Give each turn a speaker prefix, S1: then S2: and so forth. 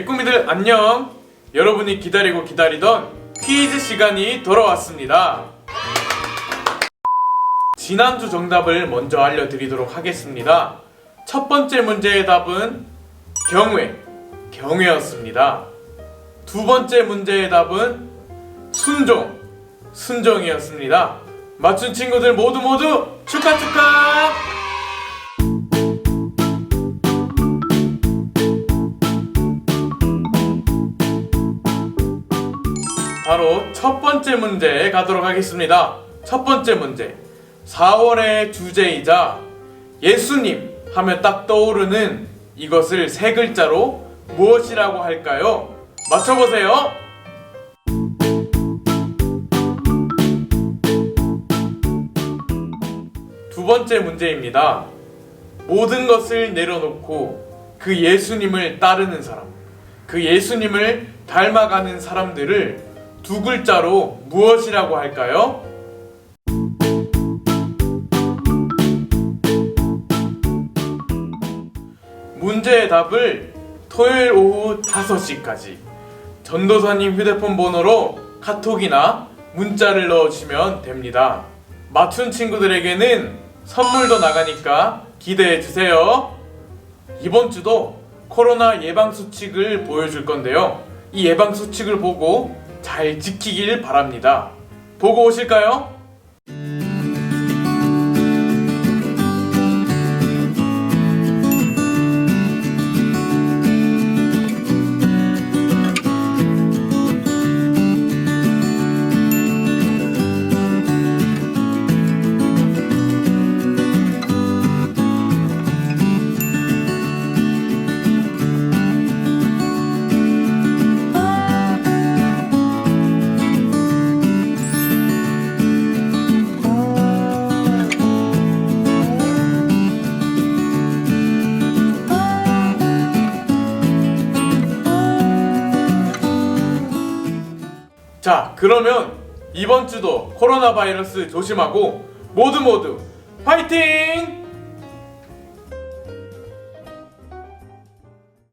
S1: 삐꾸미들 안녕. 여러분이 기다리고 기다리던 퀴즈 시간이 돌아왔습니다. 지난주 정답을 먼저 알려드리도록 하겠습니다. 첫 번째 문제의 답은 경외, 경외였습니다. 두 번째 문제의 답은 순종, 순종이었습니다. 맞춘 친구들 모두 모두 축하 축하! 바로 첫 번째 문제에 가도록 하겠습니다. 첫 번째 문제. 4월의 주제이자 예수님 하면 딱 떠오르는 이것을 세 글자로 무엇이라고 할까요? 맞춰보세요. 두 번째 문제입니다. 모든 것을 내려놓고 그 예수님을 따르는 사람, 그 예수님을 닮아가는 사람들을 두 글자로 무엇이라고 할까요? 문제의 답을 토요일 오후 5시까지 전도사님 휴대폰 번호로 카톡이나 문자를 넣어주시면 됩니다. 맞춘 친구들에게는 선물도 나가니까 기대해 주세요. 이번 주도 코로나 예방 수칙을 보여줄 건데요. 이 예방 수칙을 보고 잘 지키길 바랍니다. 보고 오실까요? 자, 그러면 이번 주도 코로나 바이러스 조심하고 모두 모두 화이팅!